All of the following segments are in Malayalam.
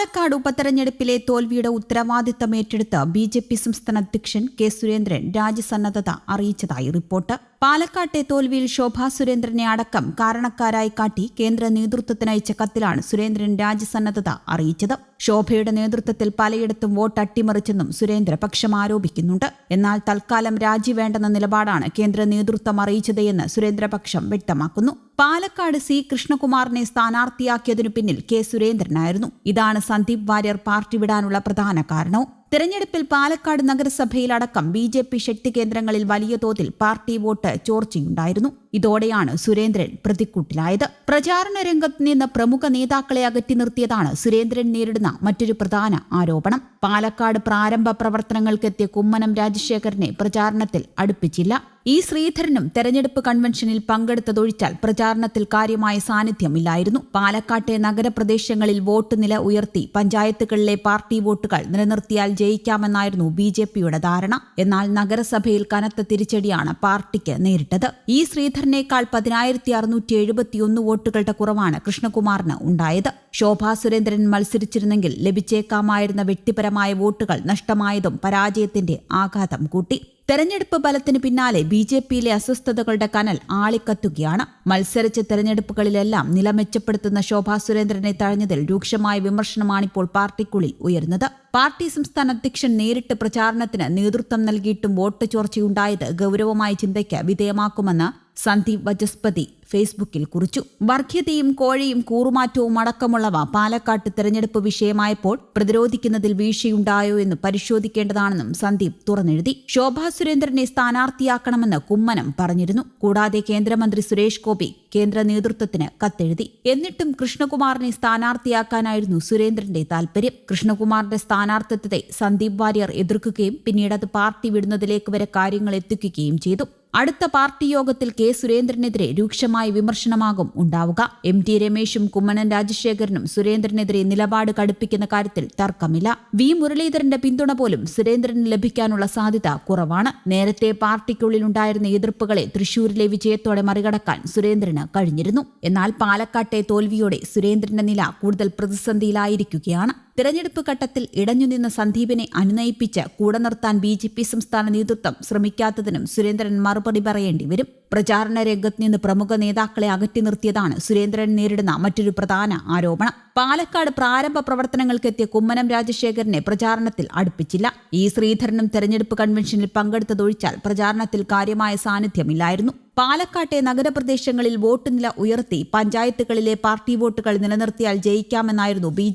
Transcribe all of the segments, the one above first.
പാലക്കാട് ഉപതെരഞ്ഞെടുപ്പിലെ തോൽവിയുടെ ഉത്തരവാദിത്തം ഏറ്റെടുത്ത് ബി ജെ പി സംസ്ഥാന അധ്യക്ഷൻ കെ സുരേന്ദ്രൻ രാജ്യസന്നദ്ധത അറിയിച്ചതായി റിപ്പോർട്ട്. പാലക്കാട്ടെ തോൽവിയിൽ ശോഭാ സുരേന്ദ്രനെ അടക്കം കാരണക്കാരായി കാട്ടി കേന്ദ്ര നേതൃത്വത്തിന് അയച്ച കത്തിലാണ് സുരേന്ദ്രൻ രാജ്യസന്നദ്ധത അറിയിച്ചത്. ശോഭയുടെ നേതൃത്വത്തിൽ പലയിടത്തും വോട്ട് അട്ടിമറിച്ചെന്നും സുരേന്ദ്ര പക്ഷം ആരോപിക്കുന്നുണ്ട്. എന്നാൽ തൽക്കാലം രാജി വേണ്ടെന്ന നിലപാടാണ് കേന്ദ്ര നേതൃത്വം അറിയിച്ചത് എന്ന് സുരേന്ദ്രപക്ഷം വ്യക്തമാക്കുന്നു. പാലക്കാട് സി കൃഷ്ണകുമാറിനെ സ്ഥാനാർത്ഥിയാക്കിയതിനു പിന്നിൽ കെ സുരേന്ദ്രനായിരുന്നു. ഇതാണ് സന്ദീപ് വാര്യർ പാർട്ടി വിടാനുള്ള പ്രധാന കാരണവും. തെരഞ്ഞെടുപ്പിൽ പാലക്കാട് നഗരസഭയിലടക്കം ബി ജെ പി ശക്തി കേന്ദ്രങ്ങളിൽ വലിയ തോതിൽ പാർട്ടി വോട്ട് ചോർച്ചയുണ്ടായിരുന്നു. ഇതോടെയാണ് സുരേന്ദ്രൻ പ്രതിക്കൂട്ടിലായത്. പ്രചാരണ രംഗത്ത് നിന്ന് പ്രമുഖ നേതാക്കളെ അകറ്റി നിർത്തിയതാണ് സുരേന്ദ്രൻ നേരിടുന്ന മറ്റൊരു പ്രധാന ആരോപണം. പാലക്കാട് പ്രാരംഭ പ്രവർത്തനങ്ങൾക്കെത്തിയ കുമ്മനം രാജശേഖരനെ പ്രചാരണത്തിൽ അടുപ്പിച്ചില്ല. ഇ ശ്രീധരനും തെരഞ്ഞെടുപ്പ് കൺവെൻഷനിൽ പങ്കെടുത്തതൊഴിച്ചാൽ പ്രചാരണത്തിൽ കാര്യമായ സാന്നിധ്യമില്ലായിരുന്നു. പാലക്കാട്ടെ നഗരപ്രദേശങ്ങളിൽ വോട്ട് നില ഉയർത്തി പഞ്ചായത്തുകളിലെ പാർട്ടി വോട്ടുകൾ നിലനിർത്തിയാൽ ജയിക്കാമെന്നായിരുന്നു ബി ജെ പിയുടെ ധാരണ. എന്നാൽ നഗരസഭയിൽ കനത്ത തിരിച്ചടിയാണ് പാർട്ടിക്ക് നേരിട്ടത്. ഇ ശ്രീധരനേക്കാൾ പതിനായിരത്തി അറുന്നൂറ്റി എഴുപത്തിയൊന്ന് വോട്ടുകളുടെ കുറവാണ് കൃഷ്ണകുമാറിന് ഉണ്ടായത്. ശോഭാ സുരേന്ദ്രൻ മത്സരിച്ചിരുന്നെങ്കിൽ ലഭിച്ചേക്കാമായിരുന്ന വ്യക്തിപരമായ വോട്ടുകൾ നഷ്ടമായതും പരാജയത്തിന്റെ ആഘാതം കൂട്ടി. തെരഞ്ഞെടുപ്പ് ബലത്തിന് പിന്നാലെ ബി ജെ പിയിലെ അസ്വസ്ഥതകളുടെ കനൽ ആളിക്കത്തുകയാണ്. മത്സരിച്ച തെരഞ്ഞെടുപ്പുകളിലെല്ലാം നില മെച്ചപ്പെടുത്തുന്ന ശോഭാ സുരേന്ദ്രനെ തഴഞ്ഞതിൽ രൂക്ഷമായ വിമർശനമാണിപ്പോൾ പാർട്ടിക്കുള്ളിൽ ഉയരുന്നത്. പാർട്ടി സംസ്ഥാന അധ്യക്ഷൻ നേരിട്ട് പ്രചാരണത്തിന് നേതൃത്വം നൽകിയിട്ടും വോട്ട് ചോർച്ചയുണ്ടായത് ഗൌരവമായ ചിന്തയ്ക്ക് വിധേയമാക്കുമെന്ന് സന്ദീപ് വചസ്പതി ഫേസ്ബുക്കിൽ കുറിച്ചു. വർഗീയതയും കോഴയും കൂറുമാറ്റവും അടക്കമുള്ളവ പാലക്കാട്ട് തെരഞ്ഞെടുപ്പ് വിഷയമായപ്പോൾ പ്രതിരോധിക്കുന്നതിൽ വീഴ്ചയുണ്ടായോ എന്ന് പരിശോധിക്കേണ്ടതാണെന്നും സന്ദീപ് തുറന്നെഴുതി. ശോഭാ സുരേന്ദ്രനെ സ്ഥാനാർത്ഥിയാക്കണമെന്ന് കുമ്മനം പറഞ്ഞിരുന്നു. കൂടാതെ കേന്ദ്രമന്ത്രി സുരേഷ് ഗോപി കേന്ദ്ര നേതൃത്വത്തിന് കത്തെഴുതി. എന്നിട്ടും കൃഷ്ണകുമാറിനെ സ്ഥാനാർത്ഥിയാക്കാനായിരുന്നു സുരേന്ദ്രന്റെ താൽപര്യം. കൃഷ്ണകുമാറിന്റെ സ്ഥാനാർത്ഥിത്വത്തെ സന്ദീപ് വാര്യർ എതിർക്കുകയും പിന്നീട് അത് പാർട്ടി വിടുന്നതിലേക്ക് വരെ കാര്യങ്ങൾ എത്തിക്കുകയും ചെയ്തു. അടുത്ത പാർട്ടി യോഗത്തിൽ കെ സുരേന്ദ്രനെതിരെ രൂക്ഷമായ വിമർശനമാകും ഉണ്ടാവുക. എം ടി രമേശും കുമ്മനം രാജശേഖരനും സുരേന്ദ്രനെതിരെ നിലപാട് കടുപ്പിക്കുന്ന കാര്യത്തിൽ തർക്കമില്ല. വി മുരളീധരന്റെ പിന്തുണ പോലും സുരേന്ദ്രന് ലഭിക്കാനുള്ള സാധ്യത കുറവാണ്. നേരത്തെ പാർട്ടിക്കുള്ളിൽ ഉണ്ടായിരുന്ന എതിർപ്പുകളെ തൃശൂരിലെ വിജയത്തോടെ മറികടക്കാൻ സുരേന്ദ്രന് കഴിഞ്ഞിരുന്നു. എന്നാൽ പാലക്കാട്ടെ തോൽവിയോടെ സുരേന്ദ്രന്റെ നില കൂടുതൽ പ്രതിസന്ധിയിലായിരിക്കുകയാണ്. തിരഞ്ഞെടുപ്പ് ഘട്ടത്തിൽ ഇടഞ്ഞുനിന്ന സന്ദീപിനെ അനുനയിപ്പിച്ച് കൂടെ നിർത്താൻ ബി ജെ പി സംസ്ഥാന നേതൃത്വം ശ്രമിക്കാത്തതിനും സുരേന്ദ്രൻ മറുപടി പറയേണ്ടി വരും. പ്രചാരണ രംഗത്ത് നിന്ന് പ്രമുഖ നേതാക്കളെ അകറ്റി നിർത്തിയതാണ് സുരേന്ദ്രൻ നേരിടുന്ന മറ്റൊരു പ്രധാന ആരോപണം. പാലക്കാട് പ്രാരംഭ പ്രവർത്തനങ്ങൾക്കെത്തിയ കുമ്മനം രാജശേഖരനെ പ്രചാരണത്തിൽ അടുപ്പിച്ചില്ല. ഈ ശ്രീധരനും തെരഞ്ഞെടുപ്പ് കൺവെൻഷനിൽ പങ്കെടുത്തതൊഴിച്ചാൽ പ്രചാരണത്തിൽ കാര്യമായ സാന്നിധ്യമില്ലായിരുന്നു. പാലക്കാട്ടെ നഗരപ്രദേശങ്ങളിൽ വോട്ട് നില ഉയർത്തി പഞ്ചായത്തുകളിലെ പാർട്ടി വോട്ടുകൾ നിലനിർത്തിയാൽ ജയിക്കാമെന്നായിരുന്നു ബി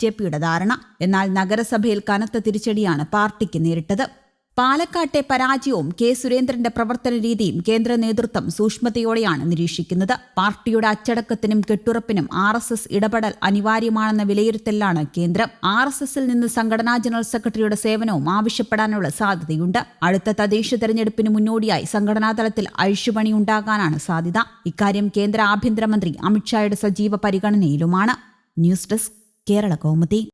ധാരണ. എന്നാൽ നഗരസഭയിൽ കനത്ത തിരിച്ചടിയാണ് പാർട്ടിക്ക് നേരിട്ടത്. പാലക്കാട്ടെ പരാജയവും കെ സുരേന്ദ്രന്റെ പ്രവർത്തന രീതിയും കേന്ദ്ര നേതൃത്വം സൂക്ഷ്മതയോടെയാണ് നിരീക്ഷിക്കുന്നത്. പാർട്ടിയുടെ അച്ചടക്കത്തിനും കെട്ടുറപ്പിനും ആർ എസ് എസ് ഇടപെടൽ അനിവാര്യമാണെന്ന വിലയിരുത്തലാണ് കേന്ദ്രം ആർ എസ് എസിൽ നിന്ന് സംഘടനാ ജനറൽ സെക്രട്ടറിയുടെ സേവനവും ആവശ്യപ്പെടാനുള്ള സാധ്യതയുണ്ട്. അടുത്ത തദ്ദേശ തെരഞ്ഞെടുപ്പിന് മുന്നോടിയായി സംഘടനാ തലത്തിൽ അഴിച്ചുപണി ഉണ്ടാകാനാണ് സാധ്യത. ഇക്കാര്യം കേന്ദ്ര ആഭ്യന്തരമന്ത്രി അമിത്ഷായുടെ സജീവ പരിഗണനയിലുമാണ്. News desk Kerala Kaumudi.